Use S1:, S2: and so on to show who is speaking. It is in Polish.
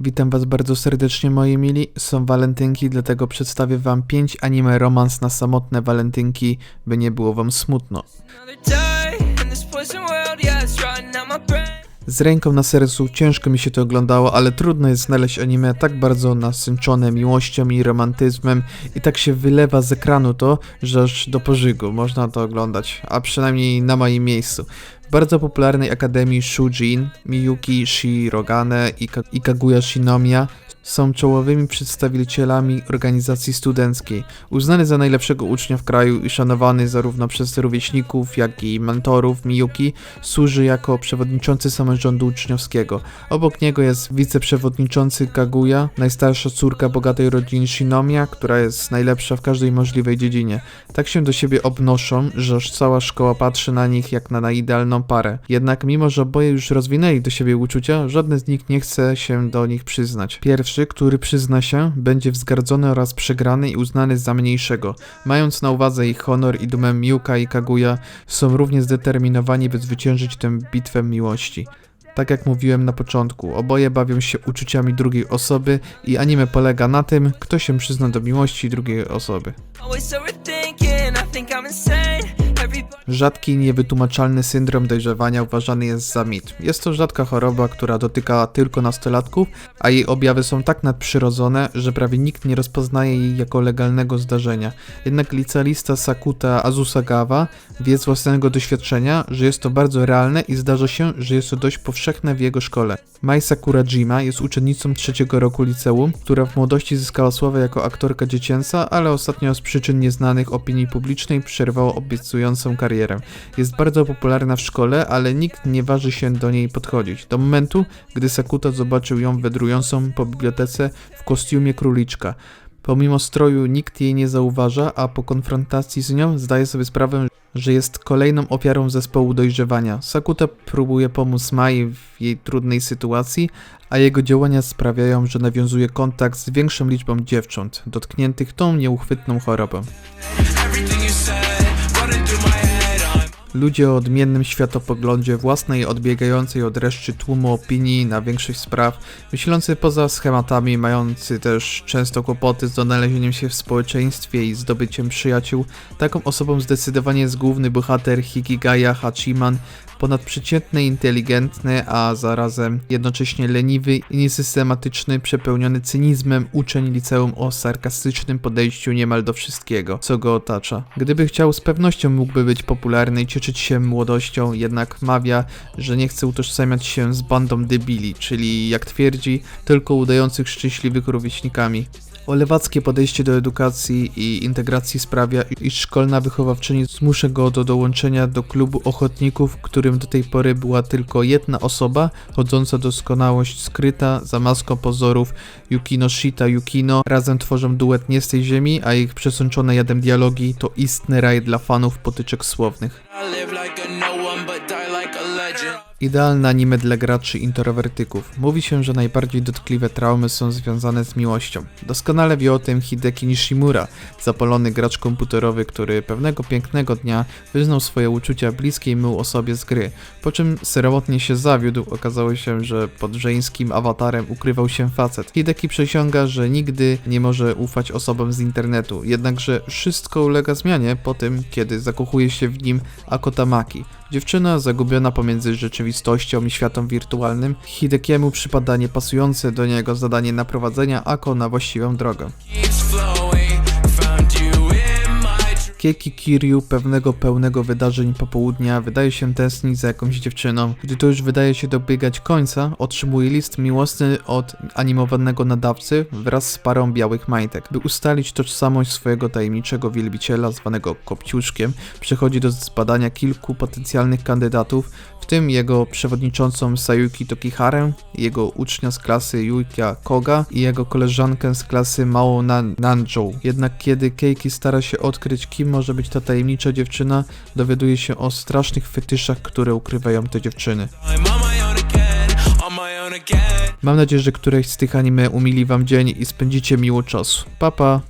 S1: Witam was bardzo serdecznie moi mili, są walentynki, dlatego przedstawię wam 5 anime romans na samotne walentynki, by nie było wam smutno. Z ręką na sercu ciężko mi się to oglądało, ale trudno jest znaleźć anime tak bardzo nasyncone miłością i romantyzmem i tak się wylewa z ekranu to, że aż do pożygu można to oglądać, a przynajmniej na moim miejscu. W bardzo popularnej akademii Shujin, Miyuki Shirogane i Kaguya Shinomiya są czołowymi przedstawicielami organizacji studenckiej. Uznany za najlepszego ucznia w kraju i szanowany zarówno przez rówieśników, jak i mentorów, Miyuki służy jako przewodniczący samorządu uczniowskiego. Obok niego jest wiceprzewodniczący Kaguya, najstarsza córka bogatej rodziny Shinomiya, która jest najlepsza w każdej możliwej dziedzinie. Tak się do siebie obnoszą, że cała szkoła patrzy na nich jak na, na idealną parę. Jednak mimo, że oboje już rozwinęli do siebie uczucia, żadne z nich nie chce się do nich przyznać. Pierwszy, który przyzna się, będzie wzgardzony oraz przegrany i uznany za mniejszego. Mając na uwadze ich honor i dumę Miuka i Kaguya, są równie zdeterminowani, by zwyciężyć tę bitwę miłości. Tak jak mówiłem na początku, oboje bawią się uczuciami drugiej osoby i anime polega na tym, kto się przyzna do miłości drugiej osoby.
S2: Overthinking, I
S1: Rzadki, niewytłumaczalny syndrom dojrzewania uważany jest za mit. Jest to rzadka choroba, która dotyka tylko nastolatków, a jej objawy są tak nadprzyrodzone, że prawie nikt nie rozpoznaje jej jako legalnego zdarzenia. Jednak licealista Sakuta Azusagawa wie z własnego doświadczenia, że jest to bardzo realne i zdarza się, że jest to dość powszechne w jego szkole. Mai Sakurajima jest uczennicą trzeciego roku liceum, która w młodości zyskała sławę jako aktorka dziecięca, ale ostatnio z przyczyn nieznanych opinii publicznej przerwała obiecującą karierę. Jest bardzo popularna w szkole, ale nikt nie waży się do niej podchodzić. Do momentu, gdy Sakuta zobaczył ją wędrującą po bibliotece w kostiumie króliczka. Pomimo stroju nikt jej nie zauważa, a po konfrontacji z nią zdaje sobie sprawę, że jest kolejną ofiarą zespołu dojrzewania. Sakuta próbuje pomóc Mai w jej trudnej sytuacji, a jego działania sprawiają, że nawiązuje kontakt z większą liczbą dziewcząt dotkniętych tą nieuchwytną chorobą. Ludzie o odmiennym światopoglądzie, własnej odbiegającej od reszty tłumu opinii na większość spraw, myślący poza schematami, mający też często kłopoty z odnalezieniem się w społeczeństwie i zdobyciem przyjaciół, taką osobą zdecydowanie jest główny bohater Hikigaya Hachiman, ponadprzeciętny, inteligentny, a zarazem jednocześnie leniwy i niesystematyczny, przepełniony cynizmem uczeń liceum o sarkastycznym podejściu niemal do wszystkiego, co go otacza. Gdyby chciał, z pewnością mógłby być popularny i cieszyć się młodością, jednak mawia, że nie chce utożsamiać się z bandą debili, czyli jak twierdzi, tylko udających szczęśliwych rówieśnikami. Olewackie podejście do edukacji i integracji sprawia, iż szkolna wychowawczyni zmusza go do dołączenia do klubu ochotników, którym do tej pory była tylko jedna osoba, chodząca doskonałość skryta za maską pozorów Yukino Shita Yukino. Razem tworzą duet nie z tej ziemi, a ich przesączone jadem dialogi to istny raj dla fanów potyczek słownych. Idealne anime dla graczy introwertyków. Mówi się, że najbardziej dotkliwe traumy są związane z miłością. Doskonale wie o tym Hideki Nishimura, zapalony gracz komputerowy, który pewnego pięknego dnia wyznał swoje uczucia bliskiej mu osobie z gry, po czym serowotnie się zawiódł. Okazało się, że pod żeńskim awatarem ukrywał się facet. Hideki przysiąga, że nigdy nie może ufać osobom z internetu, jednakże wszystko ulega zmianie po tym, kiedy zakochuje się w nim Akotamaki. Dziewczyna zagubiona pomiędzy rzeczywistością i światem wirtualnym, Hidekiemu przypada niepasujące do niego zadanie naprowadzenia Ako na właściwą drogę. Keiki Kiryu pewnego pełnego wydarzeń popołudnia wydaje się tęsknić za jakąś dziewczyną. Gdy to już wydaje się dobiegać końca, otrzymuje list miłosny od animowanego nadawcy wraz z parą białych majtek. By ustalić tożsamość swojego tajemniczego wielbiciela zwanego Kopciuszkiem, przechodzi do zbadania kilku potencjalnych kandydatów, w tym jego przewodniczącą Sayuki Tokiharę, jego ucznia z klasy Yukia Koga i jego koleżankę z klasy Mao Nan. Jednak kiedy Keiki stara się odkryć, kim może być ta tajemnicza dziewczyna, dowiaduje się o strasznych fetyszach, które ukrywają te dziewczyny. Mam nadzieję, że któreś z tych anime umili wam dzień i spędzicie miło czas. Pa pa!